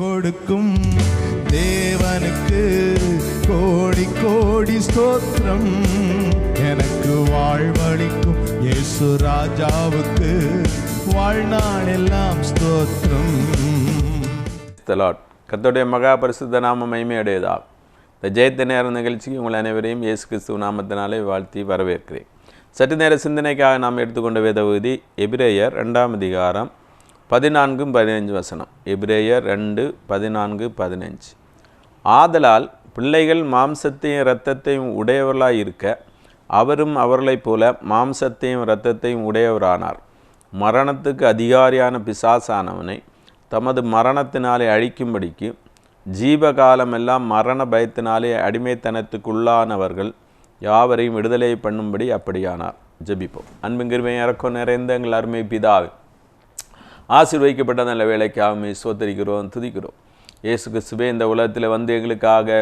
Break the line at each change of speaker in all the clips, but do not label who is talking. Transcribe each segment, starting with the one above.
கொடுக்கும் தேவனுக்கு கோடி கோடி ஸ்தோத்திரம். எனக்கு வாழ்வழிக்கும் இயேசு ராஜாவுக்கு வாழ்நாள் எல்லாம் ஸ்தோத்திரம்.
தலாட் மகா பரிசுத்த நாம மைமையுடையதா இந்த ஜெயத்த நேர நிகழ்ச்சிக்கு உங்கள் அனைவரையும் இயேசு கிறிஸ்துவ நாமத்தினாலே வாழ்த்தி வரவேற்கிறேன். சற்று நேர சிந்தனைக்காக நாம் எடுத்துக்கொண்ட வேத பகுதி எபிரேயர் ரெண்டாம் அதிகாரம் பதினான்கும் பதினஞ்சு வசனம். எபிரேயர் ரெண்டு பதினான்கு பதினஞ்சு. ஆதலால் பிள்ளைகள் மாம்சத்தையும் இரத்தத்தையும் உடையவர்களாக இருக்க அவரும் அவர்களைப் போல மாம்சத்தையும் இரத்தத்தையும் உடையவரானார். மரணத்துக்கு அதிகாரியான பிசாசானவனை தமது மரணத்தினாலே அழிக்கும்படிக்கு ஜீவகாலமெல்லாம் மரண பயத்தினாலே அடிமைத்தனத்துக்குள்ளானவர்கள் யாவரையும் விடுதலை பண்ணும்படி அப்படியானார். ஜெபிப்போம். அன்புங்கிருமை இறக்கம் நிறைந்த எங்கள் அருமை பிதாவே ஆசீர்வதிக்கப்பட்ட நல்ல வேலைக்காக சோத்தரிக்கிறோம் துதிக்கிறோம். இயேசு கிறிஸ்துவே இந்த உலகத்தில் வந்து எங்களுக்காக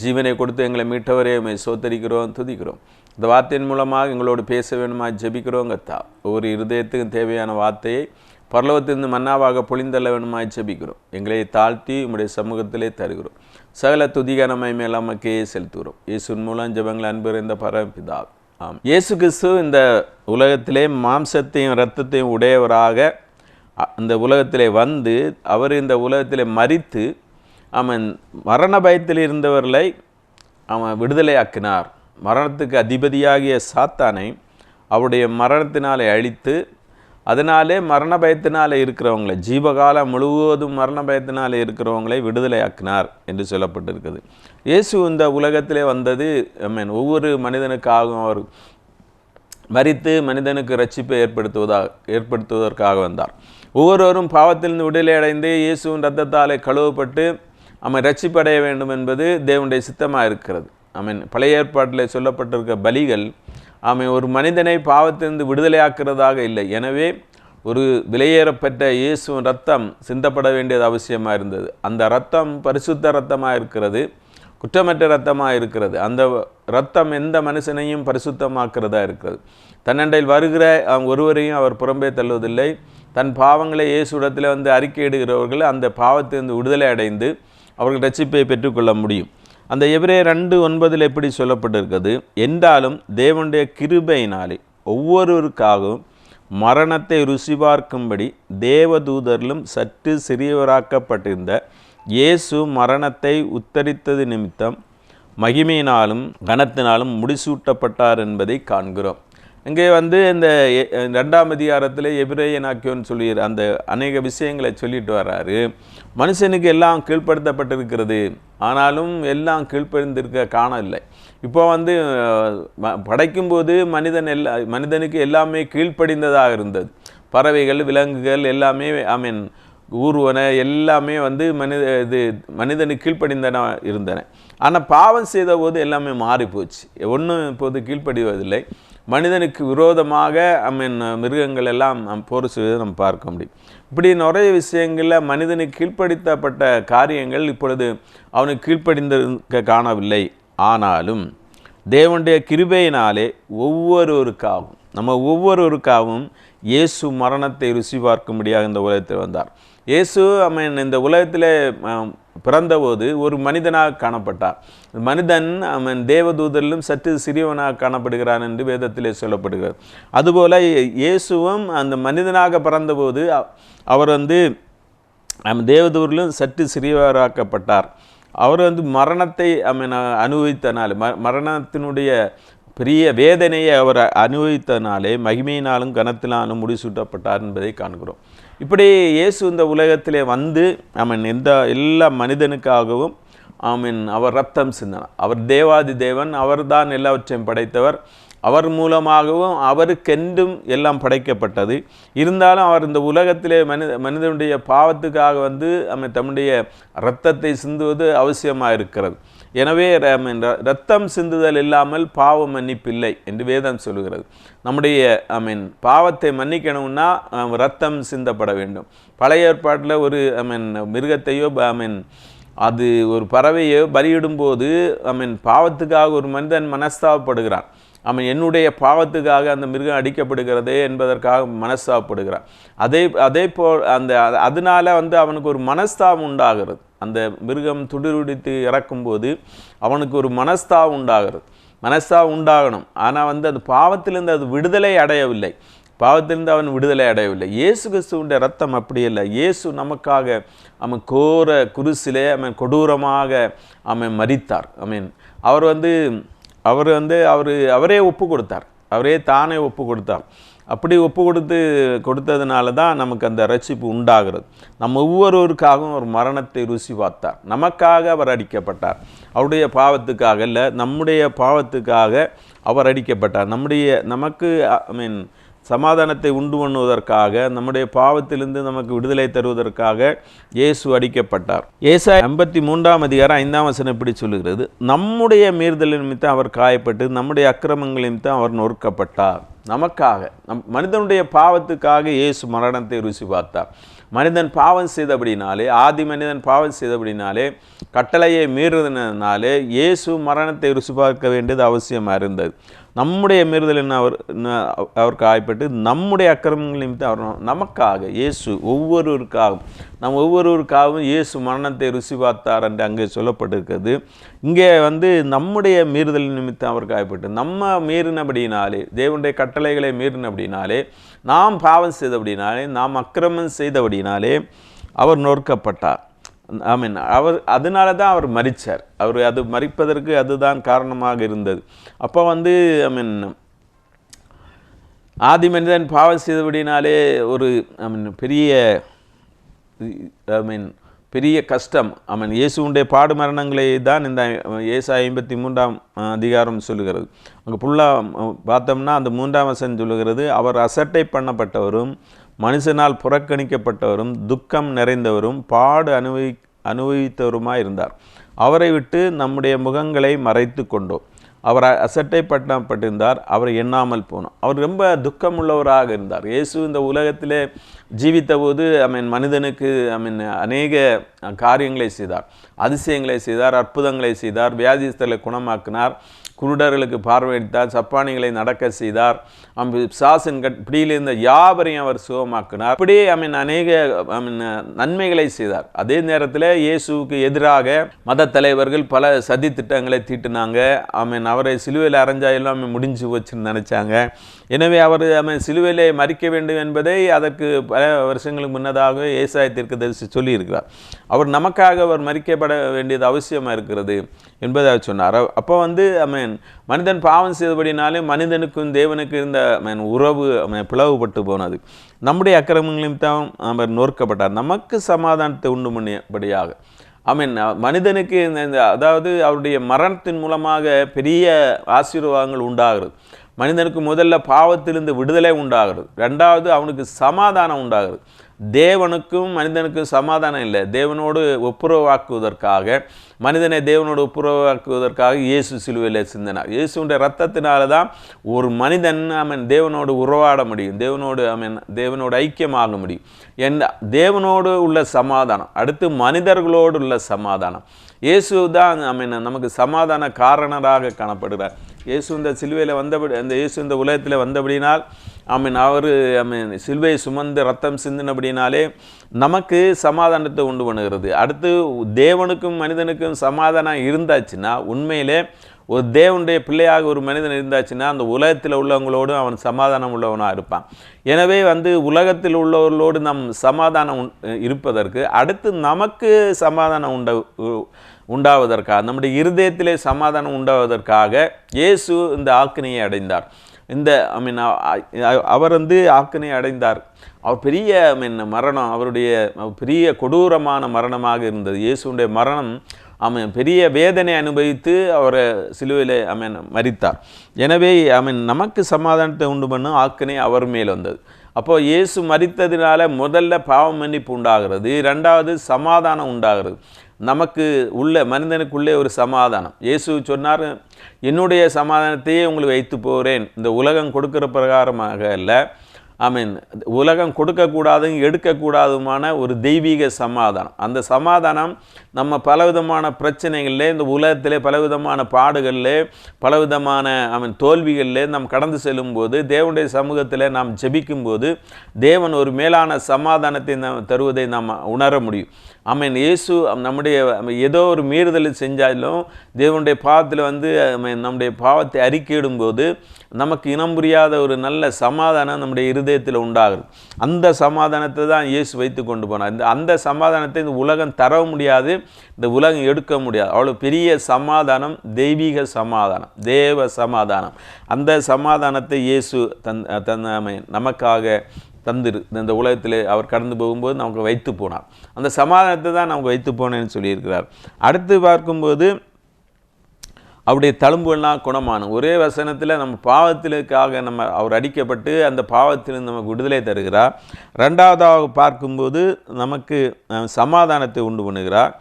ஜீவனை கொடுத்து எங்களை மீட்டவரையுமே சோத்தரிக்கிறோம் துதிக்கிறோம். இந்த வார்த்தையின் மூலமாக எங்களோடு பேச வேணுமா ஜெபிக்கிறோம் கத்தா. ஒவ்வொரு இருதயத்துக்கும் தேவையான வார்த்தையை பரலோகத்திலிருந்து மன்னாவாக பொழிந்தள்ள வேணுமாய் ஜெபிக்கிறோம். எங்களை தாழ்த்தி உங்களுடைய சமூகத்திலே தருகிறோம். சகல துதிகனமை மேலாமக்கே செலுத்துகிறோம். இயேசுன் மூலம் ஜெபங்கள் அன்பு இந்த பரபிதா ஆம் இயேசு கிறிஸ்து இந்த உலகத்திலே மாம்சத்தையும் இரத்தத்தையும் உடையவராக இந்த உலகத்திலே வந்து அவர் இந்த உலகத்திலே மறித்து அவன் மரண பயத்தில் இருந்தவர்களை அவன் விடுதலையாக்கினார். மரணத்துக்கு அதிபதியாகிய சாத்தானை அவருடைய மரணத்தினாலே அழித்து அதனாலே மரண பயத்தினாலே இருக்கிறவங்களை ஜீவகாலம் முழுவதும் மரண பயத்தினாலே இருக்கிறவங்களை விடுதலையாக்கினார் என்று சொல்லப்பட்டிருக்குது. இயேசு இந்த உலகத்திலே வந்தது ஐ மீன் ஒவ்வொரு மனிதனுக்காகவும் அவர் மறித்து மனிதனுக்கு ரட்சிப்பை ஏற்படுத்துவதாக ஏற்படுத்துவதற்காக வந்தார். ஒவ்வொருவரும் பாவத்திலிருந்து விடுதலை அடைந்து இயேசுவின் ரத்தத்தாலே கழுவப்பட்டு அவன் ரட்சிப்படைய வேண்டும் என்பது தேவனுடைய சித்தமாக இருக்கிறது அவன் பழைய ஏற்பாட்டில் சொல்லப்பட்டிருக்க பலிகள் அவன் ஒரு மனிதனை பாவத்திலிருந்து விடுதலையாக்குறதாக இல்லை. எனவே ஒரு விலையேறப்பட்ட இயேசுவின் ரத்தம் சிந்தப்பட வேண்டியது அவசியமாக இருந்தது அந்த ரத்தம் பரிசுத்த ரத்தமாக இருக்கிறது குற்றமற்ற ரத்தமாக இருக்கிறது. அந்த ரத்தம் எந்த மனுஷனையும் பரிசுத்தமாக்கிறதா இருக்கிறது. தன்னண்டையில் வருகிற ஒருவரையும் அவர் புறம்பே தள்ளுவதில்லை. தன் பாவங்களை இயேசுடத்தில் வந்து அறிக்கையிடுகிறவர்கள் அந்த பாவத்திலிருந்து விடுதலை அடைந்து அவர்கள் ரட்சிப்பை பெற்றுக்கொள்ள முடியும். அந்த எவரே ரெண்டு ஒன்பதில் எப்படி சொல்லப்பட்டிருக்கிறது? என்றாலும் தேவனுடைய கிருபையினாலே ஒவ்வொருவருக்காகவும் மரணத்தை ருசி பார்க்கும்படி தேவதூதரிலும் சற்று சிறியவராக்கப்பட்டிருந்த இயேசு மரணத்தை உத்தரித்தது நிமித்தம் மகிமையினாலும் கனத்தினாலும் முடிசூட்டப்பட்டார் என்பதை காண்கிறோம். இங்கே வந்து இந்த ரெண்டாம் அதிகாரத்தில் எபிரேயனாக்கியோன்னு சொல்லி அந்த அநேக விஷயங்களை சொல்லிட்டு வர்றாரு. மனுஷனுக்கு எல்லாம் கீழ்ப்படுத்தப்பட்டிருக்கிறது. ஆனாலும் எல்லாம் கீழ்ப்படிந்திருக்க காணவில்லை. இப்போ வந்து ம- படைக்கும்போது மனிதன் எல்லா மனிதனுக்கு எல்லாமே கீழ்ப்படிந்ததாக இருந்தது. பறவைகள் விலங்குகள் எல்லாமே ஐ மீன் ஊர்வன எல்லாமே வந்து மனித இது மனிதனுக்கு கீழ்ப்படிந்தன இருந்தன. ஆனால் பாவம் செய்த போது எல்லாமே மாறி போச்சு. ஒன்றும் இப்போது கீழ்ப்படிவதில்லை. மனிதனுக்கு விரோதமாக ஐ மீன் மிருகங்கள் எல்லாம் போர் செய்வதை நம்ம பார்க்க முடியும். இப்படி நிறைய விஷயங்களில் மனிதனுக்கு கீழ்ப்படுத்தப்பட்ட காரியங்கள் இப்பொழுது அவனுக்கு கீழ்ப்படிந்திருக்க காணவில்லை. ஆனாலும் தேவனுடைய கிருபையினாலே ஒவ்வொருவருக்காகவும் நம்ம ஒவ்வொருவருக்காகவும் இயேசு மரணத்தை ருசி பார்க்கும்படியாக இந்த உலகத்தில் வந்தார். இயேசு அவன் இந்த உலகத்தில் பிறந்தபோது ஒரு மனிதனாக காணப்பட்டார். மனிதன் அவன் தேவதூதரிலும் சற்று சிறியவனாக காணப்படுகிறான் என்று வேதத்திலே சொல்லப்படுகிறது. அதுபோல் இயேசுவும் அந்த மனிதனாக பிறந்தபோது அவர் வந்து தேவதூரிலும் சற்று சிறியவராக்கப்பட்டார். அவர் வந்து மரணத்தை அவன் அனுபவித்தனால் ம மரணத்தினுடைய பெரிய வேதனையை அவர் அனுபவித்தனாலே மகிமையினாலும் கனத்தினாலும் முடிசூட்டப்பட்டார் என்பதை காண்கிறோம். இப்படி இயேசு இந்த உலகத்திலே வந்து அவன் எந்த எல்லா மனிதனுக்காகவும் ஆமீன் அவர் ரத்தம் சிந்தினார். அவர் தேவாதி தேவன் அவர்தான் எல்லாவற்றையும் படைத்தவர். அவர் மூலமாகவும் அவருக்கென்றும் எல்லாம் படைக்கப்பட்டது. இருந்தாலும் அவர் இந்த உலகத்திலே மனித மனிதனுடைய பாவத்துக்காக வந்து அவன் தம்முடைய இரத்தத்தை சிந்துவது அவசியமாக இருக்கிறது எனவே ர- ரத்தம் சிந்துதல் இல்லாமல் பாவ மன்னிப்பில்லை என்று வேதம் சொல்கிறது நம்முடைய ஐ மீன் பாவத்தை மன்னிக்கணும்னா ரத்தம் சிந்தப்பட வேண்டும். பழைய ஏற்பாட்டில் ஒரு ஐ மீன் மிருகத்தையோ ஐ மீன் அது ஒரு பறவையோ பலியிடும்போது ஐ மீன் பாவத்துக்காக ஒரு மனிதன் மனஸ்தாபப்படுகிறான். அவன் என்னுடைய பாவத்துக்காக அந்த மிருகம் அடிக்கப்படுகிறதே என்பதற்காக மனஸ்தாபப்படுகிறான். அதே அதே போல் அந்த அதனால் அதனால வந்து அவனுக்கு ஒரு மனஸ்தாபம் உண்டாகிறது. அந்த மிருகம் துடிருடித்து இறக்கும்போது அவனுக்கு ஒரு மனஸ்தா உண்டாகிறது. மனஸ்தா உண்டாகணும். ஆனால் வந்து அது பாவத்திலிருந்து அது விடுதலை அடையவில்லை. பாவத்திலிருந்து அவன் விடுதலை அடையவில்லை. இயேசு கிறிஸ்துவுடைய ரத்தம் அப்படி இல்லை இயேசு நமக்காக அவன் கோர குருசிலே அவன் கொடூரமாக அவன் மறித்தார் ஐ மீன் அவர் வந்து அவர் வந்து அவர் அவரே ஒப்பு கொடுத்தார். அவரே தானே ஒப்பு கொடுத்தார். அப்படி ஒப்பு கொடுத்து கொடுத்ததுனால தான் நமக்கு அந்த ரட்சிப்பு உண்டாகிறது. நம்ம ஒவ்வொருவருக்காகவும் ஒரு மரணத்தை ருசி பார்த்தார். நமக்காக அவர் அடிக்கப்பட்டார். அவருடைய பாவத்துக்காக இல்லை நம்முடைய பாவத்துக்காக அவர் அடிக்கப்பட்டார். நம்முடைய நமக்கு ஐ மீன் சமாதானத்தை உண்டு பண்ணுவதற்காக நம்முடைய பாவத்திலிருந்து நமக்கு விடுதலை தருவதற்காக இயேசு அடிக்கப்பட்டார். ஏசா ஐம்பத்தி மூன்றாம் அதிகாரம் ஐந்தாம் வசனம் இப்படி சொல்லுகிறது. நம்முடைய மீறுதல் நிமித்தம் அவர் காயப்பட்டு நம்முடைய அக்கிரமங்கள் நிமித்தம் அவர் நொறுக்கப்பட்டார். நமக்காக நம் மனிதனுடைய பாவத்துக்காக இயேசு மரணத்தை ருசி பார்த்தார். மனிதன் பாவம் செய்தபடினாலே ஆதி மனிதன் பாவம் செய்தபடினாலே கட்டளையை மீறுறதுனாலே இயேசு மரணத்தை ருசி பார்க்க வேண்டியது அவசியமாக இருந்தது. நம்முடைய மீறுதல் என்ன அவர் அவருக்கு ஆய்ப்பட்டு நம்முடைய அக்கிரமங்கள் நிமித்தம் அவர் நமக்காக இயேசு ஒவ்வொருவருக்காகவும் நம் ஒவ்வொருவருக்காகவும் இயேசு மரணத்தை ருசி பார்த்தார் என்று அங்கே சொல்லப்பட்டிருக்கிறது. இங்கே வந்து நம்முடைய மீறுதல் நிமித்தம் அவருக்கு ஆய்ப்பட்டு நம்ம மீறினபடினாலே தேவனுடைய கட்டளைகளை மீறினபடினாலே நாம் பாவம் செய்தபடினாலே நாம் அக்கிரமம் செய்தபடினாலே அவர் நொறுக்கப்பட்டார். ஐ மீன் அவர் அதனால தான் அவர் மறித்தார் அவர் அது மறிப்பதற்கு அதுதான் காரணமாக இருந்தது. அப்போ வந்து ஐ மீன் ஆதி மனிதன் பாவம் செய்தபடினாலே ஒரு ஐ மீன் பெரிய ஐ மீன் பெரிய கஷ்டம். ஐ மீன் இயேசுடைய பாடு மரணங்களை தான் இந்த இயேசு ஐம்பத்தி மூன்றாம் அதிகாரம் சொல்லுகிறது. அங்கே ஃபுல்லாக பார்த்தோம்னா அந்த மூன்றாம் வசன் சொல்லுகிறது அவர் அசட்டை பண்ணப்பட்டவரும் மனுஷனால் புறக்கணிக்கப்பட்டவரும் துக்கம் நிறைந்தவரும் பாடு அனுபவி அனுபவித்தவருமாய் இருந்தார். அவரை விட்டு நம்முடைய முகங்களை மறைத்து கொண்டோம். அவர் அசட்டை பட்டப்பட்டிருந்தார் அவர் எண்ணாமல் போனோம். அவர் ரொம்ப துக்கமுள்ளவராக இருந்தார். இயேசு இந்த உலகத்திலே ஜீவித்த போது ஐ மீன் மனிதனுக்கு ஐ மீன் அநேக காரியங்களை செய்தார். அதிசயங்களை செய்தார் அற்புதங்களை செய்தார் வியாதிஸ்தலை குணமாக்கினார். குருடர்களுக்கு பார்வையிட்டார் சப்பானிகளை நடக்க செய்தார். அம் சாசன் கட் பிடியிலிருந்த யாவரையும் அவர் சுகமாக்கினார். அப்படியே ஐ மீன் அநேக ஐ மீன் நன்மைகளை செய்தார். அதே நேரத்தில் இயேசுவுக்கு எதிராக மத தலைவர்கள் பல சதி திட்டங்களை தீட்டினாங்க. ஐ மீன் அவரை சிலுவையில் அரைஞ்சா எல்லாமே முடிஞ்சு வச்சுன்னு நினச்சாங்க. எனவே அவர் அவன் சிலுவையிலே மறிக்க வேண்டும் என்பதை அதற்கு பல வருஷங்களுக்கு முன்னதாக ஏசாய தீர்க்கதரிசி சொல்லியிருக்கிறார். அவர் நமக்காக அவர் மறிக்கப்பட வேண்டியது அவசியமாக இருக்கிறது என்பதாக அவர் சொன்னார். அப்போ வந்து அவன் மனிதன் பாவம் செய்தபடினாலே மனிதனுக்கும் தேவனுக்கு இருந்த அவன் உறவு அவன் பிளவுபட்டு போனது. நம்முடைய அக்கிரமங்களையும் தான் அவர் நோர்க்கப்பட்டார் நமக்கு சமாதானத்தை உண்டு பண்ணியபடியாக. ஐ மீன் மனிதனுக்கு இந்த இந்த அதாவது அவருடைய மரணத்தின் மூலமாக பெரிய ஆசீர்வாதங்கள் உண்டாகிறது. மனிதனுக்கு முதல்ல பாவத்திலிருந்து விடுதலை உண்டாகிறது. ரெண்டாவது அவனுக்கு சமாதானம் உண்டாகிறது. தேவனுக்கும் மனிதனுக்கும் சமாதானம் இல்லை. தேவனோடு ஒப்புரவாக்குவதற்காக மனிதனை தேவனோடு ஒப்புரவாக்குவதற்காக இயேசு சிலுவையில் சிந்தனார். இயேசுடைய ரத்தத்தினால தான் ஒரு மனிதன் அவன் தேவனோடு உறவாட முடியும். தேவனோடு அவன் தேவனோடு ஐக்கியமாக முடியும். என் தேவனோடு உள்ள சமாதானம் அடுத்து மனிதர்களோடு உள்ள சமாதானம். இயேசு தான் ஐ நமக்கு சமாதான காரணராக காணப்படுகிறார். இயேசு இந்த சிலுவையில் வந்தபடி அந்த இயேசு இந்த உலகத்தில் வந்தபடினால் ஐ மீன் அவர் ஐ மீன் சிலுவையை சுமந்து ரத்தம் சிந்தினபடினாலே நமக்கு சமாதானத்தை உண்டு பண்ணுகிறது. அடுத்து தேவனுக்கும் மனிதனுக்கும் சமாதானம் இருந்தாச்சுன்னா உண்மையிலே ஒரு தேவனுடைய பிள்ளையாக ஒரு மனிதன் இருந்தாச்சுன்னா அந்த உலகத்தில் உள்ளவங்களோடும் அவன் சமாதானம் உள்ளவனாக இருப்பான். எனவே வந்து உலகத்தில் உள்ளவர்களோடு நம் சமாதானம் உண்- இருப்பதற்கு அடுத்து நமக்கு சமாதானம் உண்ட உண்டாவதற்காக நம்முடைய இருதயத்திலே சமாதானம் உண்டாவதற்காக இயேசு இந்த ஆக்கினையை அடைந்தார். இந்த ஐ மீன் அவர் வந்து ஆக்கினை அடைந்தார். அவர் பெரிய ஐ மீன் மரணம் அவருடைய பெரிய கொடூரமான மரணமாக இருந்தது. இயேசுடைய மரணம் அவன் பெரிய வேதனை அனுபவித்து அவரை சிலுவையில் அவன் மறித்தார் எனவே அவன் நமக்கு சமாதானத்தை உண்டு பண்ணும் ஆக்கினை அவர் மேல் வந்தது. அப்போ இயேசு மறித்ததினால முதல்ல பாவ மன்னிப்பு உண்டாகிறது. ரெண்டாவது சமாதானம் உண்டாகிறது. நமக்கு உள்ள மனிதனுக்குள்ளே ஒரு சமாதானம். இயேசு சொன்னார் என்னுடைய சமாதானத்தையே உங்களுக்கு வைத்து போகிறேன். இந்த உலகம் கொடுக்கிற பிரகாரமாக இல்லை ஐ மீன் உலகம் கொடுக்கக்கூடாதும் எடுக்கக்கூடாதுமான ஒரு தெய்வீக சமாதானம். அந்த சமாதானம் நம்ம பலவிதமான பிரச்சனைகளில் இந்த உலகத்திலே பலவிதமான பாடுகளில் பலவிதமான ஐ மீன் தோல்விகளில் நாம் கடந்து செல்லும்போது தேவனுடைய சமூகத்தில் நாம் ஜெபிக்கும்போது தேவன் ஒரு மேலான சமாதானத்தை நாம் தருவதை நாம் உணர முடியும். ஆமீன் இயேசு நம்முடைய ஏதோ ஒரு மீறுதல் செஞ்சாலும் தேவனுடைய பாவத்தில் வந்து நம்முடைய பாவத்தை அறிக்கையிடும்போது நமக்கு இனம் புரியாத ஒரு நல்ல சமாதானம் நம்முடைய இருதயத்தில் உண்டாகுது அந்த சமாதானத்தை தான் இயேசு வைத்து கொண்டு போனார். இந்த அந்த சமாதானத்தை இந்த உலகம் தர முடியாது இந்த உலகம் எடுக்க முடியாது. அவ்வளோ பெரிய சமாதானம் தெய்வீக சமாதானம் தேவ சமாதானம். அந்த சமாதானத்தை இயேசு தன் தன் நமக்காக தந்திரு இந்த உலகத்தில் அவர் கடந்து போகும்போது நமக்கு வைத்து போனார். அந்த சமாதானத்தை தான் நமக்கு வைத்து போனேன்னு சொல்லியிருக்கிறார். அடுத்து பார்க்கும்போது அவருடைய தழும்புகள்லாம் குணமானும் ஒரே வசனத்தில் நம்ம பாவத்திலுக்காக நம்ம அவர் அடிக்கப்பட்டு அந்த பாவத்திலிருந்து நமக்கு விடுதலை தருகிறார். ரெண்டாவதாக பார்க்கும்போது நமக்கு சமாதானத்தை உண்டு பண்ணுகிறார்.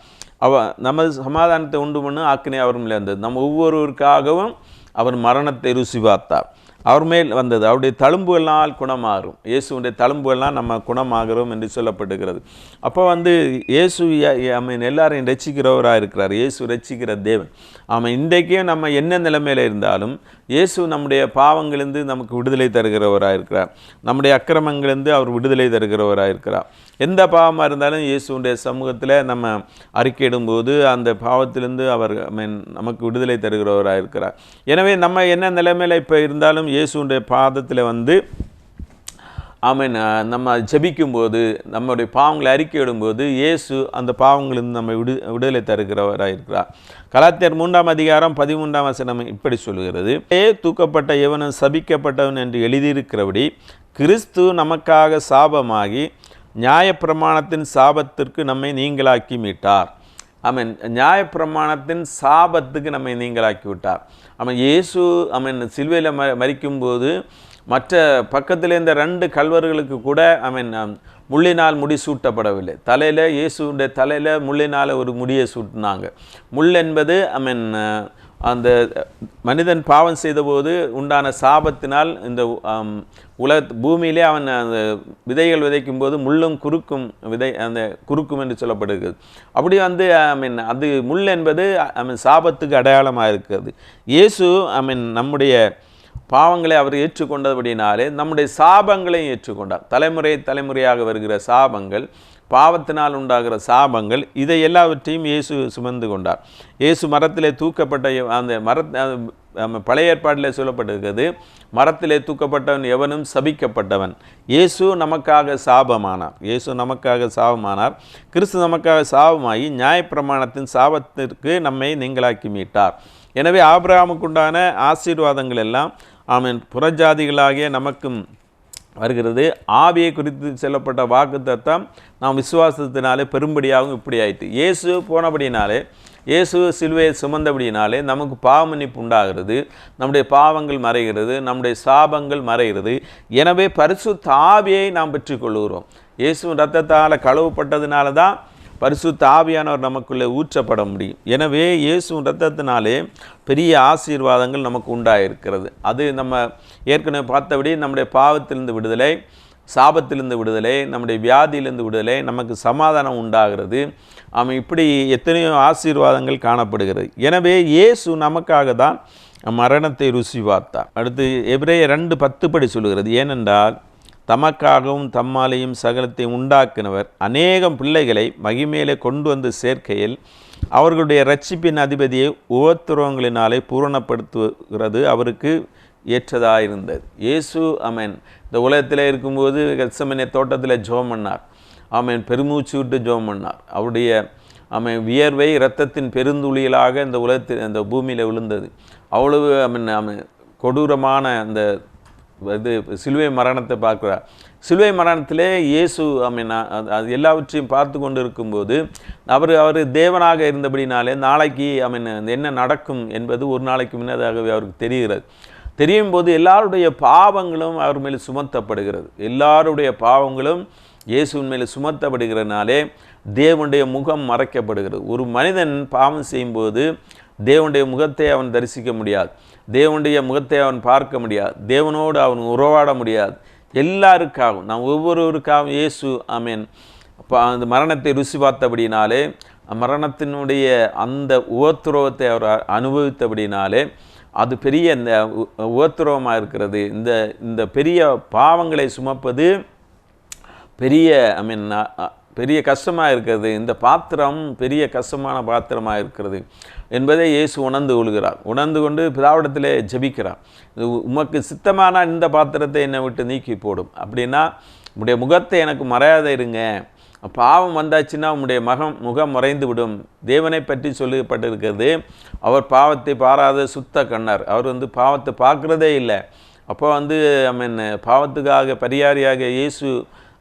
அவ நமது சமாதானத்தை உண்டு பண்ணு ஆக்கினை அவர் மேலே நம்ம ஒவ்வொருவருக்காகவும் அவர் மரணத்தை ருசி பார்த்தார். அவர் மேல் வந்தது. அவருடைய தழும்புகளால் குணமாகும். இயேசுடைய தழும்புகள்லாம் நம்ம குணமாகிறோம் என்று சொல்லப்படுகிறது. அப்போ வந்து இயேசு மீன் எல்லாரையும் ரசிக்கிறவராக இருக்கிறார். இயேசு ரசிக்கிற தேவன். ஆமாம் இன்றைக்கும் நம்ம என்ன நிலைமையில் இருந்தாலும் இயேசு நம்முடைய பாவங்களிலிருந்து நமக்கு விடுதலை தருகிறவராக இருக்கிறார். நம்முடைய அக்கிரமங்களிலிருந்து அவர் விடுதலை தருகிறவராக இருக்கிறார். எந்த பாவமாக இருந்தாலும் இயேசுடைய சமூகத்தில் நம்ம அறிக்கையிடும்போது அந்த பாவத்திலிருந்து அவர் I நமக்கு விடுதலை தருகிறவராக இருக்கிறார். எனவே நம்ம என்ன நிலைமையில் இப்போ இருந்தாலும் இயேசுடைய பாதத்தில் வந்து ஆமீன் நம்ம ஜபிக்கும்போது நம்முடைய பாவங்களை அறிக்கையிடும்போது இயேசு அந்த பாவங்களிலிருந்து நம்ம விடு விடுதலை தருகிறவராக இருக்கிறார் கலாத்தியர் மூன்றாம் அதிகாரம் பதிமூன்றாம் வசனம் இப்படி சொல்கிறது ஏ தூக்கப்பட்ட எவனும் சபிக்கப்பட்டவன் என்று எழுதியிருக்கிறபடி கிறிஸ்து நமக்காக சாபமாகி நியாயப்பிரமாணத்தின் சாபத்திற்கு நம்மை நீங்களாக்கி மீட்டார். அவன் நியாயப்பிரமாணத்தின் சாபத்துக்கு நம்மை நீங்களாக்கி விட்டார் அவன் இயேசு அவன் சிலுவையில் ம மறிக்கும்போது மற்ற பக்கத்தில் இந்த ரெண்டு கல்வர்களுக்கு கூட அவன் முள்ளினால் முடி சூட்டப்படவில்லை. தலையில் இயேசுடைய தலையில் முள்ளினால் ஒரு முடியை சூட்டினாங்க. முள் என்பது ஐ மீன் அந்த மனிதன் பாவம் செய்தபோது உண்டான சாபத்தினால் இந்த உல பூமியிலே அவன் அந்த விதைகள் விதைக்கும் போது முள்ளும் குறுக்கும் விதை அந்த குறுக்கும் என்று சொல்லப்படுகிறது. அப்படி வந்து ஐ மீன் அது முள் என்பது ஐ மீன் சாபத்துக்கு அடையாளமாக இருக்கிறது. இயேசு ஐ மீன் நம்முடைய பாவங்களை அவர் ஏற்றுக்கொண்டபடினாலே நம்முடைய சாபங்களையும் ஏற்றுக்கொண்டார். தலைமுறை தலைமுறையாக வருகிற சாபங்கள் பாவத்தினால் உண்டாகிற சாபங்கள் இதை எல்லாவற்றையும் இயேசு சுமந்து கொண்டார். இயேசு மரத்திலே தூக்கப்பட்ட அந்த மர நம்ம பழைய ஏற்பாட்டில் சொல்லப்பட்டிருக்கிறது மரத்திலே தூக்கப்பட்டவன் எவனும் சபிக்கப்பட்டவன். இயேசு நமக்காக சாபமானார். இயேசு நமக்காக சாபமானார். கிறிஸ்து நமக்காக சாபமாகி நியாயப்பிரமாணத்தின் சாபத்திற்கு நம்மை நீங்களாக்கி மீட்டார். எனவே ஆபிரகாமுக்குண்டான ஆசீர்வாதங்கள் எல்லாம் ஆமீன் புறஜாதிகளாகிய நமக்கும் வருகிறது. ஆவியை குறித்து செல்லப்பட்ட வாக்கு தத்தம் நாம் விசுவாசத்தினாலே பெரும்படியாகவும் இப்படி ஆயிட்டு இயேசு போனபடினாலே இயேசு சிலுவையை சுமந்தபடினாலே நமக்கு பாவமன்னிப்பு உண்டாகிறது. நம்முடைய பாவங்கள் மறைகிறது நம்முடைய சாபங்கள் மறைகிறது. எனவே பரிசு ஆவியை நாம் பெற்றுக்கொள்கிறோம். இயேசு ரத்தத்தால் கழுவப்பட்டதுனால தான் பரிசுத்த ஆவியானவர் நமக்குள்ளே ஊற்றப்பட முடியும். எனவே இயேசு ரத்தத்தினாலே பெரிய ஆசீர்வாதங்கள் நமக்கு உண்டாயிருக்கிறது. அது நம்ம ஏற்கனவே பார்த்தபடி நம்முடைய பாவத்திலிருந்து விடுதலை சாபத்திலிருந்து விடுதலை நம்முடைய வியாதியிலிருந்து விடுதலை நமக்கு சமாதானம் உண்டாகிறது. அவன் இப்படி எத்தனையோ ஆசீர்வாதங்கள் காணப்படுகிறது. எனவே இயேசு நமக்காக தான் மரணத்தை ருசி பார்த்தார். அடுத்து எபிரேய ரெண்டு பத்து படி சொல்லுகிறது. ஏனென்றால் தமக்காகவும் தம்மாலேயும் சகலத்தை உண்டாக்கினவர். அநேகம் பிள்ளைகளை மகிமேலே கொண்டு வந்து சேர்க்கையில் அவர்களுடைய ரட்சிப்பின் அதிபதியை உபத்திரவங்களினாலே பூரணப்படுத்துகிறது அவருக்கு ஏற்றதாக இயேசு அமேன் இந்த உலகத்தில் இருக்கும்போது கெத்சமனே தோட்டத்தில் ஜோம் பண்ணார். ஆமேன். பெருமூச்சு விட்டு ஜோம் பண்ணார். அவருடைய அவன் வியர்வை இரத்தத்தின் பெருந்துளிகளாக இந்த உலகத்தில் அந்த பூமியில் விழுந்தது. அவ்வளவு ஆமென் அமை கொடூரமான அந்த இது சிலுவை மரணத்தை பார்க்குறார் சிலுவை மரணத்திலே இயேசு ஐ அது எல்லாவற்றையும் பார்த்து கொண்டு இருக்கும்போது அவர் அவர் தேவனாக இருந்தபடினாலே நாளைக்கு ஐ மீன் என்ன நடக்கும் என்பது ஒரு நாளைக்கு முன்னதாகவே அவருக்கு தெரிகிறது. தெரியும் போது எல்லாருடைய பாவங்களும் அவர் மேலே சுமத்தப்படுகிறது. எல்லாருடைய பாவங்களும் இயேசுவின் மேலே சுமத்தப்படுகிறதுனாலே தேவனுடைய முகம் மறைக்கப்படுகிறது. ஒரு மனிதன் பாவம் செய்யும்போது தேவனுடைய முகத்தை அவன் தரிசிக்க முடியாது. தேவனுடைய முகத்தை அவன் பார்க்க முடியாது. தேவனோடு அவன் உறவாட முடியாது. எல்லாருக்காகவும் நாம் ஒவ்வொருவருக்காகவும் இயேசு ஆமீன். அப்போ அந்த மரணத்தை ருசி பார்த்தபடினாலே மரணத்தினுடைய அந்த உபத்திரவத்தை அவர் அனுபவித்தபடினாலே அது பெரிய இந்த உபத்திரவமாக இருக்கிறது. இந்த இந்த பெரிய பாவங்களை சுமப்பது பெரிய ஐ மீன் பெரிய கஷ்டமாக இருக்கிறது இந்த பாத்திரம் பெரிய கஷ்டமான பாத்திரமாக இருக்கிறது என்பதை இயேசு உணர்ந்து கொள்கிறார். உணர்ந்து கொண்டு பிதாவிடத்திலே ஜபிக்கிறார். இது உமக்கு சித்தமான இந்த பாத்திரத்தை என்னை விட்டு நீக்கி போடும். அப்படின்னா உடைய முகத்தை எனக்கு மறையாத இருங்க. பாவம் வந்தாச்சுன்னா உம்முடைய மகம் முகம் மறைந்து விடும். தேவனை பற்றி சொல்லப்பட்டிருக்கிறது அவர் பாவத்தை பாராத சுத்த கண்ணர். அவர் வந்து பாவத்தை பார்க்குறதே இல்லை. அப்போ வந்து ஐ மீன் பாவத்துக்காக பரிகாரியாக இயேசு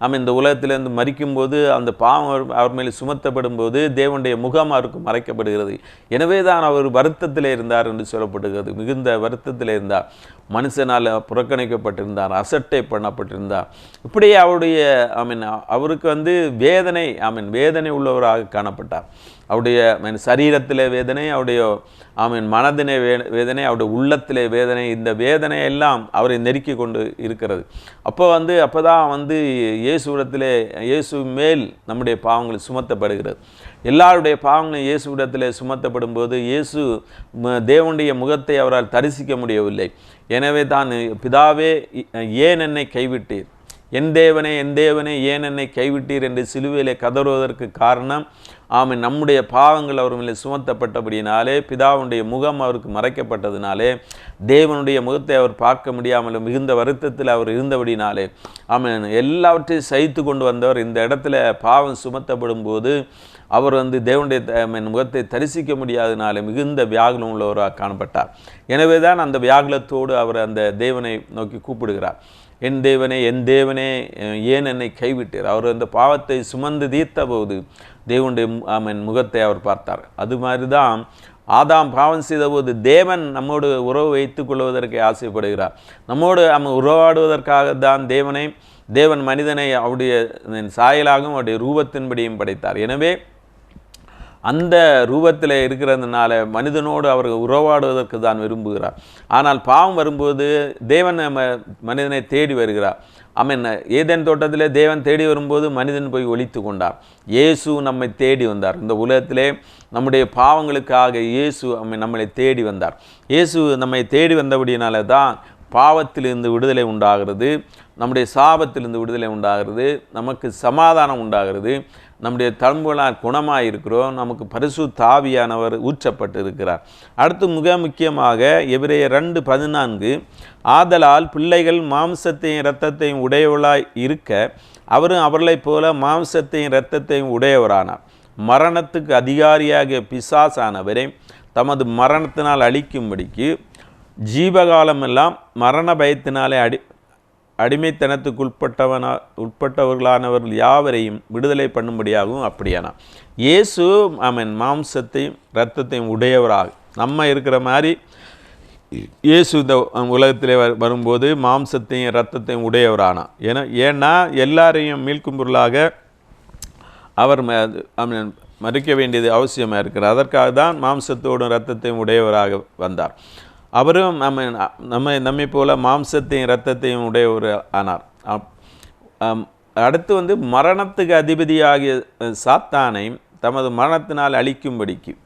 ஆமாம் இந்த உலகத்திலேருந்து மறிக்கும்போது அந்த பாவம் அவர் மேலே மேல் சுமத்தப்படும் போது தேவனுடைய முகம் அவருக்கு மறைக்கப்படுகிறது. எனவே தான் அவர் வருத்தத்தில் இருந்தார் என்று சொல்லப்படுகிறது. மிகுந்த வருத்தத்தில் இருந்தார். மனுஷனால் புறக்கணிக்கப்பட்டிருந்தார் அசட்டை பண்ணப்பட்டிருந்தார். இப்படியே அவருடைய ஐ மீன் அவருக்கு வந்து வேதனை ஐ மீன் வேதனை உள்ளவராக காணப்பட்டார். அவருடைய மீன் சரீரத்தில் வேதனை அவருடைய ஆமீன் மனதினை வே வேதனை அவருடைய உள்ளத்திலே வேதனை இந்த வேதனை எல்லாம் அவரை நெருக்கி கொண்டு இருக்கிறது. அப்போ வந்து அப்போ தான் வந்து இயேசுவிடத்திலே இயேசு மேல் நம்முடைய பாவங்கள் சுமத்தப்படுகிறது. எல்லாருடைய பாவங்களும் இயேசுவிடத்திலே சுமத்தப்படும் போது இயேசு தேவனுடைய முகத்தை அவரால் தரிசிக்க முடியவில்லை. எனவே தான் பிதாவே ஏன் என்னை கைவிட்டீர்? என் தேவனே என் தேவனே ஏன் என்னை கைவிட்டீர் என்று சிலுவையிலே கதறுவதற்கு காரணம்? ஆமை நம்முடைய பாவங்கள் அவர் மேலே சுமத்தப்பட்டபடியினாலே பிதாவுடைய முகம் அவருக்கு மறைக்கப்பட்டதினாலே தேவனுடைய முகத்தை அவர் பார்க்க முடியாமல் மிகுந்த வருத்தத்தில் அவர் இருந்தபடினாலே ஆமென். எல்லாவற்றையும் சகித்து கொண்டு வந்தவர் இந்த இடத்துல பாவம் சுமத்தப்படும் போது அவர் வந்து தேவனுடைய முகத்தை தரிசிக்க முடியாதனாலே மிகுந்த வியாகுலம் உள்ளவராக காணப்பட்டார். எனவே தான் அந்த வியாகுலத்தோடு அவர் அந்த தேவனை நோக்கி கூப்பிடுகிறார். என் தேவனே என் தேவனே ஏன் என்னை கைவிட்டீர்? அவர் அந்த பாவத்தை சுமந்து தீர்த்த போது தேவனுடைய அவன் முகத்தை அவர் பார்த்தார். அது மாதிரி தான் ஆதாம் பாவம் செய்தபோது தேவன் நம்மோடு உறவு வைத்து கொள்வதற்கு ஆசைப்படுகிறார். நம்மோடு நம்ம உறவாடுவதற்காக தான் தேவனை தேவன் மனிதனை அவருடைய சாயலாகவும் அவருடைய ரூபத்தின்படியும் படைத்தார். எனவே அந்த ரூபத்தில் இருக்கிறதுனால மனிதனோடு அவர் உறவாடுவதற்கு தான் விரும்புகிறார். ஆனால் பாவம் வரும்போது தேவன் நம்ம மனிதனை தேடி வருகிறார். ஆமென். ஏதேன் தோட்டத்திலே தேவன் தேடி வரும்போது மனிதன் போய் ஒழித்து கொண்டார். இயேசு நம்மை தேடி வந்தார். இந்த உலகத்திலே நம்முடைய பாவங்களுக்காக இயேசு அம்மை நம்மளை தேடி வந்தார். இயேசு நம்மை தேடி வந்தபடியினால தான் பாவத்திலிருந்து விடுதலை உண்டாகிறது. நம்முடைய சாபத்திலிருந்து விடுதலை உண்டாகிறது. நமக்கு சமாதானம் உண்டாகிறது. நம்முடைய தழும்புகளால் குணமாக இருக்கிறோம் நமக்கு பரிசு தாவியானவர் ஊற்றப்பட்டு இருக்கிறார் அடுத்து மிக முக்கியமாக எவரைய ரெண்டு பதினான்கு ஆதலால் பிள்ளைகள் மாம்சத்தையும் இரத்தத்தையும் உடையவளாய் இருக்க அவரும் அவர்களைப் போல மாம்சத்தையும் இரத்தத்தையும் உடையவரானார். மரணத்துக்கு அதிகாரியாகிய பிசாசானவரை தமது மரணத்தினால் அழிக்கும்படிக்கு ஜீவகாலமெல்லாம் மரண பயத்தினாலே அடி அடிமைத்தனத்துக்குட்பட்டவனா உட்பட்டவர்களானவர்கள் யாவரையும் விடுதலை பண்ணும்படியாகவும் அப்படியானா. இயேசு அவன் மாம்சத்தையும் இரத்தத்தையும் உடையவராக. நம்ம இருக்கிற மாதிரி இயேசு இந்த உலகத்திலே வ- வரும்போது மாம்சத்தையும் இரத்தத்தையும் உடையவரானா. ஏன்னா ஏன்னா எல்லாரையும் மீட்கும் பொருளாக அவர் ம- மறிக்க வேண்டியது அவசியமாக இருக்கிறார் அதற்காக தான் மாம்சத்தோடும் இரத்தத்தையும் உடையவராக வந்தார். அவரும் நம்ம நம்ம நம்மை போல் மாம்சத்தையும் இரத்தத்தையும் உடையவர் ஆனார். அப்- அடுத்து வந்து மரணத்துக்கு அதிபதியாகிய சாத்தானை தமது மரணத்தினால் அழிக்கும்படிக்கு.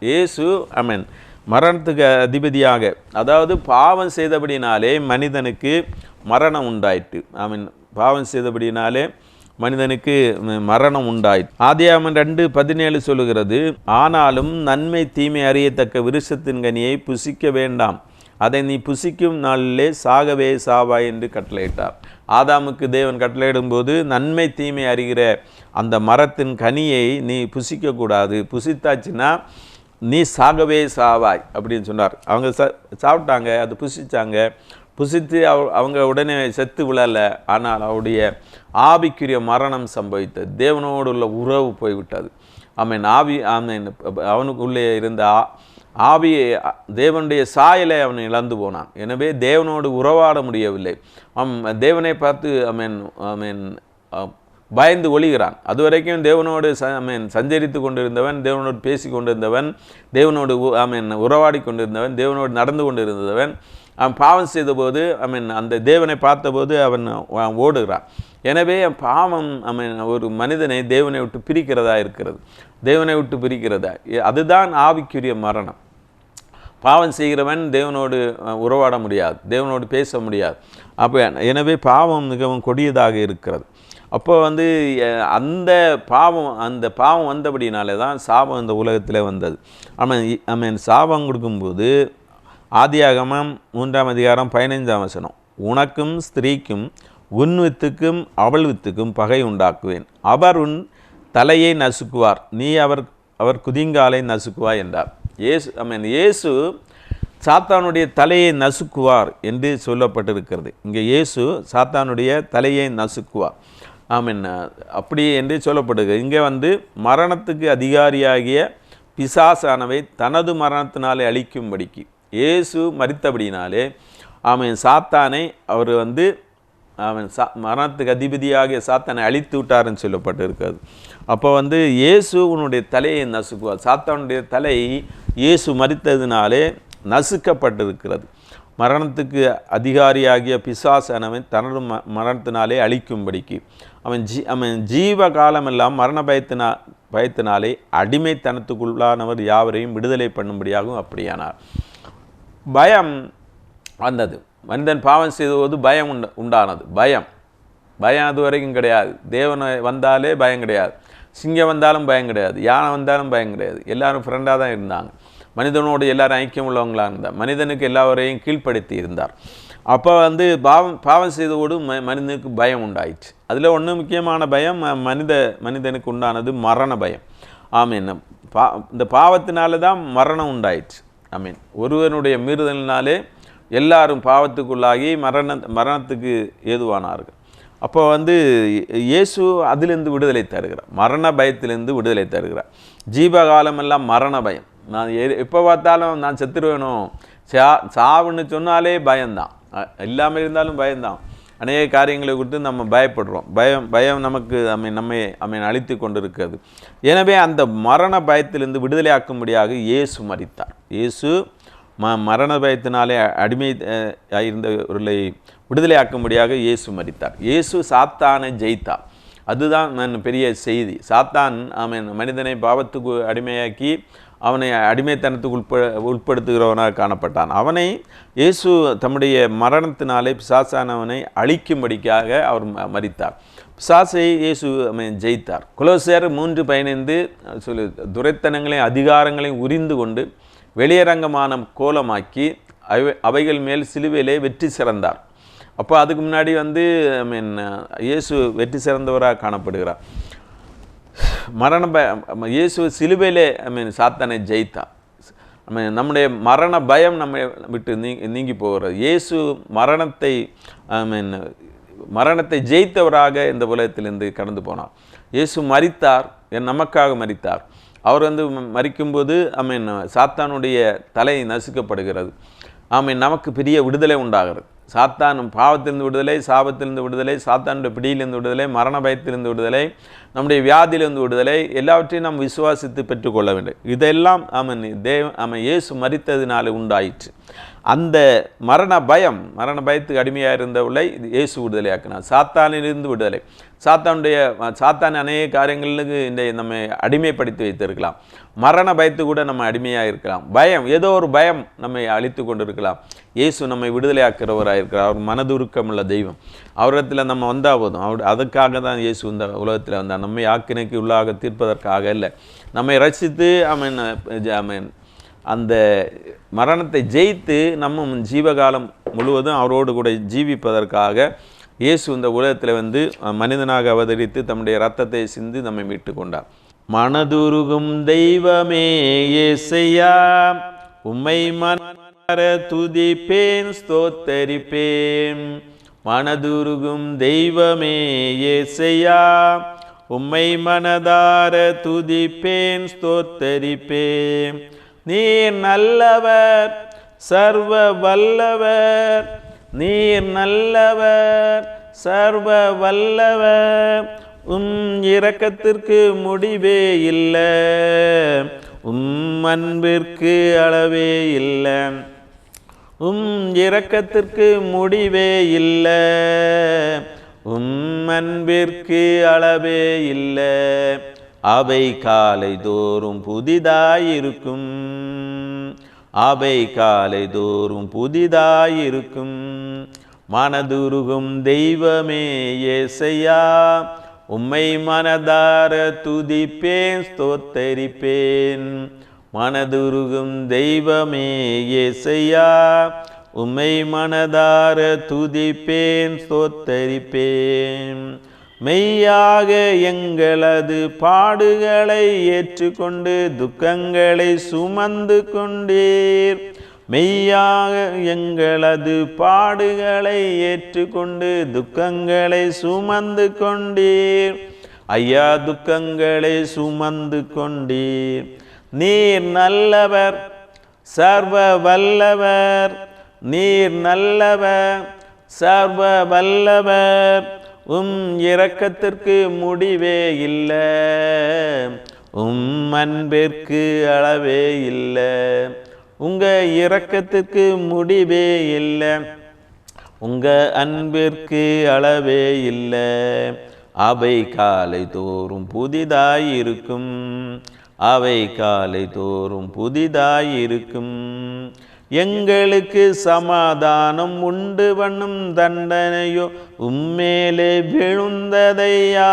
இயேசு அமேன் மரணத்துக்கு அதிபதியாக அதாவது பாவம் செய்தபடினாலே மனிதனுக்கு மரணம் உண்டாயிற்று. ஆமீன். பாவம் செய்தபடினாலே மனிதனுக்கு மரணம் உண்டாயிற்று ஆதியாமன் ரெண்டு பதினேழு சொல்லுகிறது ஆனாலும் நன்மை தீமை அறியத்தக்க விருஷத்தின் கனியை புசிக்க வேண்டாம். அதை நீ புசிக்கும் நாளிலே சாகவே சாவாய் என்று கட்டளையிட்டார். ஆதாமுக்கு தேவன் கட்டளையிடும்போது நன்மை தீமை அறிகிற அந்த மரத்தின் கனியை நீ புசிக்கக்கூடாது. புசித்தாச்சுன்னா நீ சாகவே சாவாய் அப்படின்னு சொன்னார். அவங்க ச சாப்பிட்டாங்க அது புசித்தாங்க புசித்து அவ அவங்க உடனே செத்து விழலை. ஆனால் அவருடைய ஆவிக்குரிய மரணம் சம்பவித்தது தேவனோடு உள்ள உறவு போய்விட்டது. ஆமீன் ஆவி ஆமீன் அவனுக்குள்ளே இருந்த ஆவியை தேவனுடைய சாயலை அவன் இழந்து போனான். எனவே தேவனோடு உறவாட முடியவில்லை. அவன் தேவனை பார்த்து அமீன் அமீன் பயந்து ஒளிகிறான். அதுவரைக்கும் தேவனோடு ச மீன் சஞ்சரித்து கொண்டிருந்தவன் தேவனோடு பேசி கொண்டிருந்தவன் தேவனோடு உ- மீன் உறவாடி கொண்டிருந்தவன் தேவனோடு நடந்து கொண்டிருந்தவன் அவன் பாவம் செய்தபோது ஐ மீன் அந்த தேவனை பார்த்தபோது அவன் ஓடுகிறான். எனவே பாவம் ஐ மீன் ஒரு மனிதனை தேவனை விட்டு பிரிக்கிறதா இருக்கிறது. தேவனை விட்டு பிரிக்கிறதா? அதுதான் ஆவிக்குரிய மரணம். பாவம் செய்கிறவன் தேவனோடு உறவாட முடியாது தேவனோடு பேச முடியாது. அப்போ எனவே பாவம் மிகவும் கொடியதாக இருக்கிறது. அப்போ வந்து அந்த பாவம் அந்த பாவம் வந்தபடினாலே தான் சாபம் இந்த உலகத்தில் வந்தது. ஆமாம் ஐ மீன் சாபம் கொடுக்கும்போது ஆதியாகமம் மூன்றாம் அதிகாரம் பதினைந்தாம் வசனம். உனக்கும் ஸ்திரீக்கும் உன் வித்துக்கும் அவள் வித்துக்கும் பகை உண்டாக்குவேன். அவர் உன் தலையை நசுக்குவார். நீ அவர் அவர் குதிங்காலை நசுக்குவாய் என்றார். இயேசு ஐ மீன் இயேசு சாத்தானுடைய தலையை நசுக்குவார் என்று சொல்லப்பட்டிருக்கிறது. இங்கே இயேசு சாத்தானுடைய தலையை நசுக்குவார். ஆமீன் அப்படி என்று சொல்லப்படுகிறது இங்கே வந்து மரணத்துக்கு அதிகாரியாகிய பிசாசானவை தனது மரணத்தினாலே அழிக்கும்படிக்கு இயேசு மறித்தபடினாலே அவன் சாத்தானை அவர் வந்து அவன் சா மரணத்துக்கு அதிபதியாகிய சாத்தானை அழித்து விட்டாருன்னு சொல்லப்பட்டிருக்கிறது. அப்போ வந்து இயேசு உன்னுடைய தலையை நசுக்குவார். சாத்தானுடைய தலை இயேசு மறித்ததினாலே நசுக்கப்பட்டிருக்கிறது. மரணத்துக்கு அதிகாரியாகிய பிசாசனவன் தனது ம மரணத்தினாலே அழிக்கும்படிக்கு. அவன் ஜீ அவன் ஜீவ காலமெல்லாம் மரண பயத்தினா பயத்தினாலே அடிமைத்தனத்துக்குள்ளானவர் யாவரையும் விடுதலை பண்ணும்படியாகவும் அப்படியானார். பயம் வந்தது. மனிதன் பாவம் செய்தபோது பயம் உண்ட உண்டானது. பயம். பயம் அது வரைக்கும் கிடையாது. தேவனை வந்தாலே பயம் கிடையாது. சிங்கம் வந்தாலும் பயம் கிடையாது. யானை வந்தாலும் பயம் கிடையாது. எல்லாரும் ஃப்ரெண்டாக தான் இருந்தாங்க. மனிதனோடு எல்லாரும் ஐக்கியம் உள்ளவங்களாக இருந்தார். மனிதனுக்கு எல்லாவரையும் கீழ்ப்படுத்தி இருந்தார். அப்போ வந்து பாவம் பாவம் செய்தவோடு ம மனிதனுக்கு பயம் உண்டாயிடுச்சு அதில் ஒன்று முக்கியமான பயம் மனித மனிதனுக்கு உண்டானது மரண பயம். ஆமீன் பா இந்த பாவத்தினால தான் மரணம் உண்டாயிடுச்சு அமீன் ஒருவனுடைய மீறுதலினாலே எல்லாரும் பாவத்துக்குள்ளாகி மரண மரணத்துக்கு ஏதுவானார்கள். அப்போ வந்து இயேசு அதிலிருந்து விடுதலை தருகிறார். மரண பயத்திலிருந்து விடுதலை தருகிறார். ஜீவகாலமெல்லாம் மரண பயம். நான் எப்போ பார்த்தாலும் நான் செத்துருவேணும் சா சாவுன்னு சொன்னாலே பயம்தான். இல்லாமல் இருந்தாலும் பயம்தான். அநேக காரியங்களை குறித்து நம்ம பயப்படுறோம். பயம் பயம் நமக்கு அமை நம்மை அமை அழித்து கொண்டிருக்கிறது. எனவே அந்த மரண பயத்திலிருந்து விடுதலையாக்கும்படியாக இயேசு மறித்தார் இயேசு ம மரண பயத்தினாலே அடிமை அஹ், விடுதலை ஆக்கும்படியாக இயேசு மறித்தார் இயேசு சாத்தானை ஜெயித்தார். அதுதான் நான் பெரிய செய்தி. சாத்தான் அவன் மனிதனை பாவத்துக்கு அடிமையாக்கி அவனை அடிமைத்தனத்துக்கு உட்ப உட்படுத்துகிறவனாக காணப்பட்டான். அவனை இயேசு தம்முடைய மரணத்தினாலே பிசாசானவனை அழிக்கும்படிக்காக அவர் ம- பிசாசை இயேசு ஜெயித்தார். குலோசேர் மூன்று பயணிந்து சொல்லி துரைத்தனங்களையும் அதிகாரங்களையும் உரிந்து கொண்டு வெளியரங்கமான கோலமாக்கி அவை அவைகள் மேல் சிலுவையிலே வெற்றி சிறந்தார். அப்போ அதுக்கு முன்னாடி வந்து ஐ மீன் இயேசு வெற்றி சிறந்தவராக காணப்படுகிறார். மரண பய இயேசு சிலுவையிலே ஐ மீன் சாத்தானை ஜெயித்தான் நம்முடைய மரண பயம் நம்ம விட்டு நீ நீங்கி போகிறது. இயேசு மரணத்தை ஐ மீன் மரணத்தை ஜெயித்தவராக இந்த உலகத்திலிருந்து கடந்து போனார். இயேசு மறித்தார் என் நமக்காக மறித்தார் அவர் வந்து மறிக்கும்போது ஐ மீன் சாத்தானுடைய தலை நசுக்கப்படுகிறது. ஆமீன் நமக்கு பெரிய விடுதலை உண்டாகிறது. சாத்தான் பாவத்திலிருந்து விடுதலை சாபத்திலிருந்து விடுதலை சாத்தானுடைய பிடியிலிருந்து விடுதலை மரண பயத்திலிருந்து விடுதலை நம்முடைய வியாதியிலிருந்து விடுதலை எல்லாவற்றையும் நாம் விசுவாசித்து பெற்றுக்கொள்ள வேண்டும். இதெல்லாம் அவன் தேவ அவன் இயேசு மறித்ததினாலே உண்டாயிற்று. அந்த மரண பயம் மரண பயத்துக்கு அடிமையாக இருந்தவளை இயேசு விடுதலை ஆக்கினார் சாத்தானிலிருந்து விடுதலை. சாத்தானுடைய சாத்தான் அநேக காரியங்களுக்கு இந்த நம்ம அடிமைப்படுத்தி வைத்திருக்கலாம். மரண பயத்து கூட நம்ம அடிமையாக இருக்கலாம். பயம் ஏதோ ஒரு பயம் நம்மை அழித்து கொண்டு இருக்கலாம் இயேசு நம்மை விடுதலையாக்கிறவராக இருக்கிறார். அவர் மனதுருக்கமுள்ள தெய்வம். அவரிடத்தில் நம்ம வந்தால் போதும். அவர் அதுக்காக தான் இயேசு இந்த உலகத்தில் வந்தார். நம்மை ஆக்கினைக்கு உள்ளாக தீர்ப்பதற்காக இல்லை நம்மை ரசித்து அவன் அவன் அந்த மரணத்தை ஜெயித்து நம்ம ஜீவகாலம் முழுவதும் அவரோடு கூட ஜீவிப்பதற்காக இயேசு இந்த உலகத்தில் வந்து மனிதனாக அவதரித்து தம்முடைய ரத்தத்தை சிந்து நம்மை மீட்டு கொண்டார். மனதுருகும் தெய்வமே ஏசையா உம்மை மனர துதிப்பேன் ஸ்தோத்தரிப்பேன். மனதுருகும் தெய்வமே ஏசையா உம்மை மனதார துதிப்பேன் ஸ்தோத்தரிப்பேன். நீர் நல்லவர் சர்வ வல்லவர். நீர் நல்லவர் சர்வ வல்லவர். உம் இரக்கத்திற்கு முடிவே இல்லை. உம் அன்பிற்கு அளவே இல்லை. உம் இரக்கத்திற்கு முடிவே இல்லை. உம் அன்பிற்கு அளவே இல்லை. அவை காலை தோறும் புதிதாயிருக்கும். அவை காலை தோறும் புதிதாயிருக்கும். மனதுருகும் தெய்வமே ஏசையா உம்மை மனதார துதிப்பேன் ஸ்தோத்தரிப்பேன். மனதுருகும் தெய்வமே ஏசையா உம்மை மனதார துதிப்பேன் ஸ்தோத்தரிப்பேன். மெய்யாக எங்களது பாடுகளை ஏற்றுக்கொண்டு துக்கங்களை சுமந்து கொண்டீர். மெய்யாக எங்களது பாடுகளை ஏற்றுக்கொண்டு துக்கங்களை சுமந்து கொண்டீர். ஐயா துக்கங்களை சுமந்து கொண்டீர். நீர் நல்லவர் சர்வ வல்லவர். நீர் நல்லவர் சர்வ வல்லவர். உம் இரக்கத்திற்கு முடிவே இல்லை. உம் அன்பிற்கு அளவே இல்லை. உங்கள் இரக்கத்துக்கு முடிவே இல்லை. உங்கள் அன்பிற்கு அளவே இல்லை. அவை காலை தோறும் புதிதாயிருக்கும். அவை காலை தோறும் புதிதாயிருக்கும். எங்களுக்கு சமாதானம் உண்டு பண்ணும் தண்டனையோ உம்மேலே விழுந்ததையா?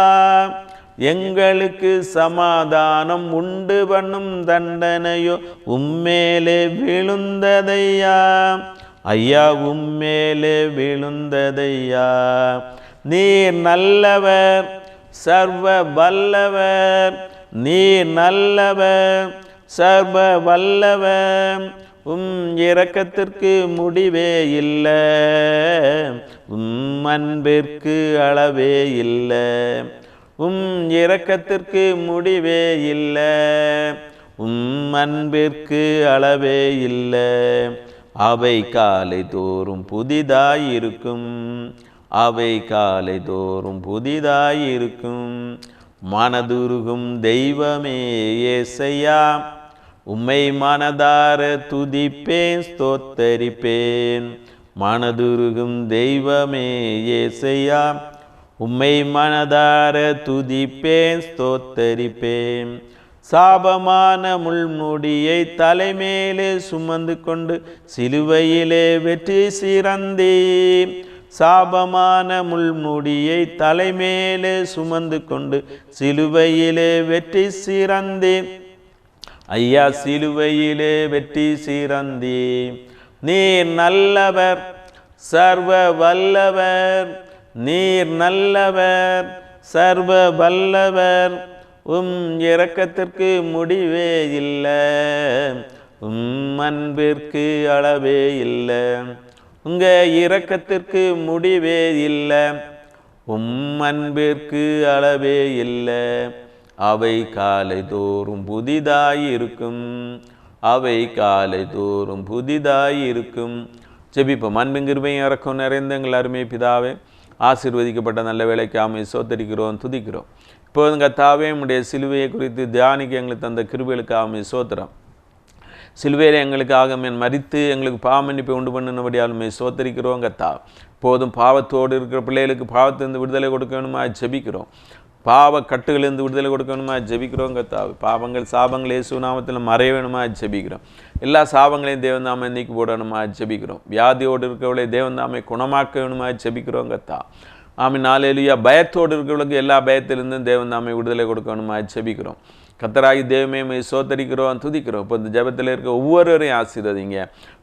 எங்களுக்கு சமாதானம் உண்டு பண்ணும் தண்டனையோ உம்மேலே விழுந்ததையா? ஐயா உம்மேலே விழுந்ததையா? நீர் நல்லவர் சர்வ வல்லவர். நீர் நல்லவர் சர்வ வல்லவர். உம் இரக்கத்திற்கு முடிவே இல்லை. உம் அன்பிற்கு அளவே இல்லை. உம் இரக்கத்திற்கு முடிவே இல்லை. உம் அன்பிற்கு அளவே இல்லை. அவை காலை தோறும் புதிதாயிருக்கும். அவை காலை தோறும் புதிதாயிருக்கும். மனதுருகும் தெய்வமே ஏசையா. உம்மை மனதார துதிப்பேன் ஸ்தோத்தரிப்பேன். மனதுருகும் தெய்வமே ஏசையா உம்மை மனதார துதிப்பேன் ஸ்தோத்தரிப்பேன். சாபமான முள்முடியை தலைமேலே சுமந்து கொண்டு சிலுவையிலே வெற்றி சிறந்தே சாபமான முள்முடியை தலைமேலே சுமந்து கொண்டு சிலுவையிலே வெற்றி சிறந்தேன். ஐயா சிலுவையிலே வெற்றி சீரந்தி நீர் நல்லவர் சர்வ வல்லவர். நீர் நல்லவர் சர்வ வல்லவர். உம் இறக்கத்திற்கு முடிவே இல்லை. உம் அன்பிற்கு அளவே இல்லை. உங்கள் இரக்கத்திற்கு முடிவே இல்லை. உம் அன்பிற்கு அளவே இல்லை. அவை காலை தோறும் புதிதாயிருக்கும். அவை காலை தோறும் புதிதாயிருக்கும். ஜெபிப்போம். அன்பிங்கிருமையும் இறக்கம் நிறைந்த எங்கள் அருமை பிதாவே ஆசீர்வதிக்கப்பட்ட நல்ல வேலைக்கு ஆமை சோத்தரிக்கிறோம் துதிக்கிறோம். இப்போது கத்தாவே உடைய சிலுவையை குறித்து தியானிக்க எங்களுக்கு தந்த கிருபிகளுக்கு ஆமை சோத்திரம். சிலுவையில் எங்களுக்காக மேன் மறித்து எங்களுக்கு பாமன்னிப்பை உண்டு பண்ணினபடியாலுமே சோத்தரிக்கிறோம் கத்தா போதும் பாவத்தோடு இருக்கிற பிள்ளைகளுக்கு பாவத்திலிருந்து விடுதலை கொடுக்க வேணுமா ஜெபிக்கிறோம். பாவ கட்டுகளிலிருந்து விடுதலை கொடுக்கணுமா? ஜபிக்கிறோம் ஜெபிக்கிறோம் கத்தா பாவங்கள் சாபங்கள் இயேசு நாமத்தில் மறைய வேணுமா ஜபிக்கிறோம். எல்லா சாபங்களையும் தேவந்தாமை நாம நீக்கி போடணுமா? ஜபிக்கிறோம். வியாதியோடு இருக்கிறவளை தேவந்தாமை குணமாக்க வேணுமா ஜபிக்கிறோம் கத்தா ஆமி நாலேலியா பயத்தோடு இருக்கிறவளுக்கு எல்லா பயத்திலிருந்தும் தேவந்தாமை விடுதலை கொடுக்கணுமா? ஜபிக்கிறோம். கத்தராகி தேவமே சோத்தரிக்கிறோம் துதிக்கிறோம். இப்போ இந்த ஜெபத்தில் இருக்க ஒவ்வொருவரையும் ஆசீர்வதிங்க.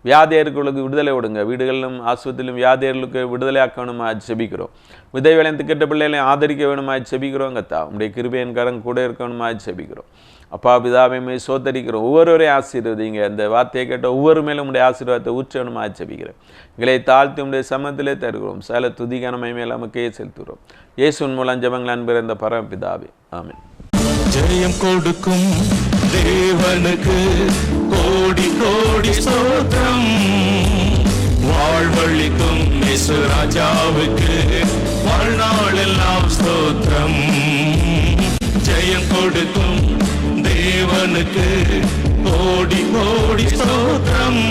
வியாதியர்களுக்கு விடுதலை விடுங்க வீடுகளிலும் ஆஸ்பத்திரியிலும் வியாதியர்களுக்கு விடுதலை ஆக்கணுமா செபிக்கிறோம் விதை விளைந்து கெட்ட பிள்ளைகளையும் ஆதரிக்க வேணுமா செபிக்கிறோம் கத்தா. உடைய கிருபையின் கரம் கூட இருக்கணுமா செபிக்கிறோம் அப்பா பிதாவையுமே சோத்தரிக்கிறோம். ஒவ்வொருவரையும் ஆசீர்வதிங்க. இந்த வார்த்தையை கேட்ட ஒவ்வொரு மேலும் உடைய ஆசீர்வாதத்தை ஊற்றணுமா ஜெபிக்கிறேன். எங்களை தாழ்த்தி உடைய சமத்திலே தருகிறோம். சில துதிகனமை மேல் நமக்கே செலுத்துகிறோம். இயேசுவின் மூலம் ஜபங்கள் அன்பர் இந்த பரமபிதாவே. ஆமீன்.
ஜெயம் கொடுக்கும் தேவனுக்கு கோடி கோடி ஸ்தோத்திரம். வாழ்வழிக்கும் இயேசு ராஜாவுக்கு வாழ்நாளெல்லாம் ஸ்தோத்திரம். ஜெயம் கொடுக்கும் தேவனுக்கு கோடி கோடி ஸ்தோத்திரம்.